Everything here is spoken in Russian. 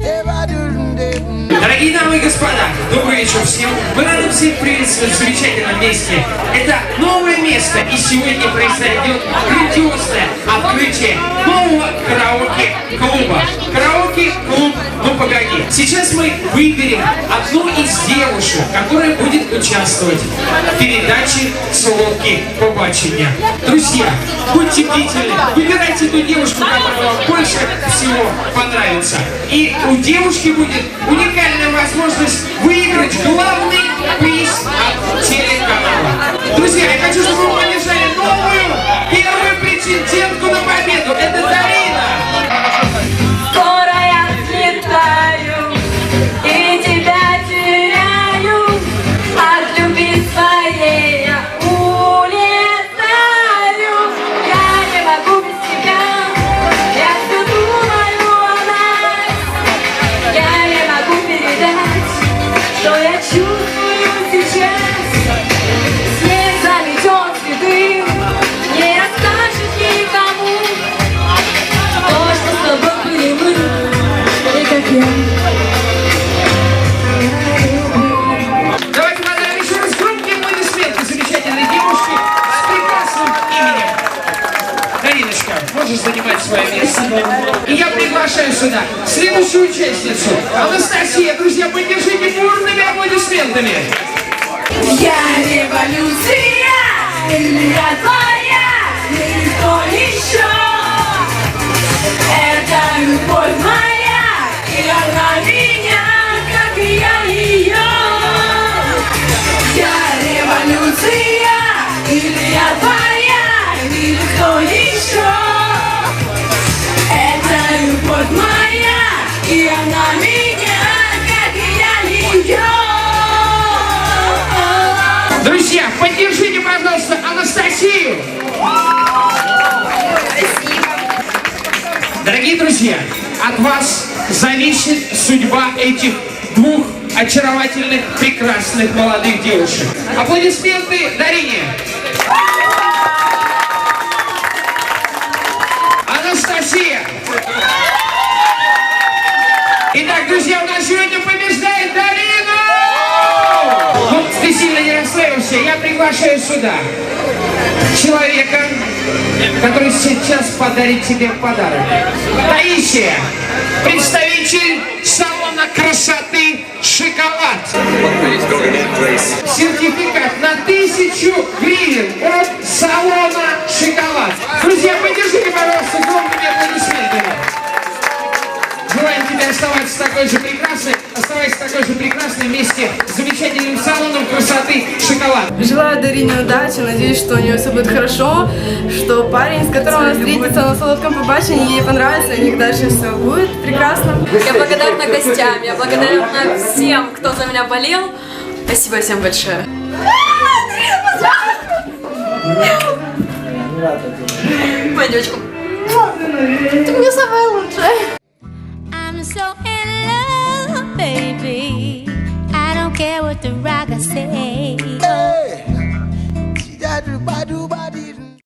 Дорогие дамы и господа, добрый вечер всем. Мы рады всех приветствовать в замечательном месте. Это новое место, и сегодня произойдет грандиозное открытие нового караоке-клуба. Караоке-клуб «Ну погоди». Сейчас мы выберем одну из девушек, которая будет участвовать в передаче «Солодкие побачення». Друзья, будьте бдительны, выбирайте ту девушку, которая вам больше всего понравится. И у девушки будет уникальная возможность выиграть главный что я чувствую сейчас Снег заметет следы, не расскажет никому то, что с тобой были мы, я. Занимать свое место. И я приглашаю сюда следующую участницу, Анастасия. Друзья, поддержите бурными аплодисментами. Я революция, я твоя, Дорогие друзья, от вас зависит судьба этих двух очаровательных, прекрасных молодых девушек. Аплодисменты Дарине. Анастасия. Итак, друзья, у нас сегодня побеждает Дарина! Вот ты сильно не расстраивайся, я приглашаю сюда человека, который сейчас подарит тебе подарок. Таисия, представитель салона красоты «Шоколад». Сертификат на тысячу тебе оставаться такой же прекрасной, оставайся такой же прекрасной вместе с замечательным салоном красоты «Шоколад». Желаю Дарине удачи, надеюсь, что у нее все будет хорошо, что парень, с которым она встретится на солодком побачении, ей понравится, и у них дальше все будет прекрасно. Я благодарна гостям, я благодарна всем, кто за меня болел. Спасибо всем большое. Моя девочка. Ты мне самая лучшая. So in love, baby. I don't care what the rocker say.